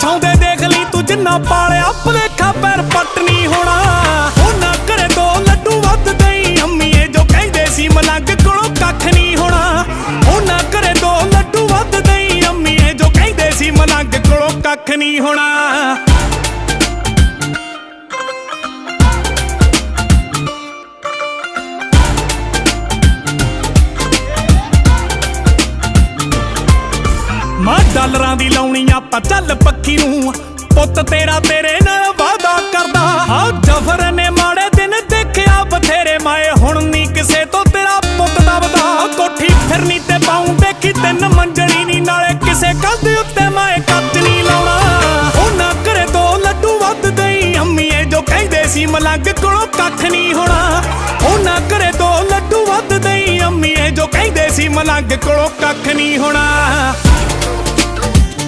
ਛਾਉਂਦੇ ਦੇਖ ਲਈ ਤੂੰ ਜਿੰਨਾ ਪਾਲਿਆ ਭੁਲੇਖਾ ਪੈਰ ਪੱਟ ਹੋਣਾ। ਉਹ ਨਾ ਕਰੇ ਦੋ ਲੱਡੂ ਵੱਧ ਦਈ, ਅੰਮੀਏ ਜੋ ਕਹਿੰਦੇ ਸੀ ਮਲੰਗ ਕੋਲੋਂ ਕੱਖ ਨਹੀਂ ਹੋਣਾ। ਉਹ ਨਾ ਕਰੇ ਦੋ ਲੱਡੂ ਵੱਧ ਦਈ, ਅੰਮੀਏ ਜੋ ਕਹਿੰਦੇ ਸੀ ਮਲੰਗ ਕੋਲੋਂ ਕੱਖ ਨਹੀਂ ਹੋਣਾ। ਮਾਂ ਡਾਲਰਾਂ ਦੀ ਲਾਉਣੀ ਆਪਾਂ ਚੱਲ ਪੱਕੀ ਨੂੰ। ਪੁੱਤ ਤੇਰਾ ਤੇਰੇ ਨਾਲ ਵਾਦਾ ਕਰਦਾ। ਆ ਜਫਰ ਨੇ ਮਾੜੇ ਦਿਨ ਦੇਖਿਆ, ਬਥੇਰੇ ਮਾਏ। ਹੁਣ ਨਹੀਂ ਕਿਸੇ ਤੋਂ ਤੇਰਾ ਪੁੱਤ ਦਬਦਾ। ਕੋਠੀ ਫਿਰਨੀ ਤੇ ਪਾਉਂ ਦੇਖੀ, ਤਿੰਨ ਮੰਜਣੀ ਨਹੀਂ ਨਾਲੇ ਕਿਸੇ ਕੰਧ ਉੱਤੇ ਮਾਏ ਕੱਚ ਨਹੀਂ ਲਾਉਣਾ। ਉਹਨਾਂ ਘਰੇ ਕਰੇ ਦੋ ਲੱਡੂ ਵੱਧ ਦਈ। ਅੰਮੀਏ ਜੋ ਕਹਿੰਦੇ ਸੀ, ਮਲੰਗ ਕੋਲੋਂ ਕੱਖ ਨਹੀਂ ਹੋਣਾ। ਉਹਨਾਂ ਘਰੇ ਕਰੇ ਦੋ ਲੱਡੂ ਵੱਧ ਦਈ। ਅੰਮੀਏ ਜੋ ਕਹਿੰਦੇ ਸੀ, ਮਲੰਗ ਕੋਲੋਂ ਕੱਖ ਨਹੀਂ ਹੋਣਾ।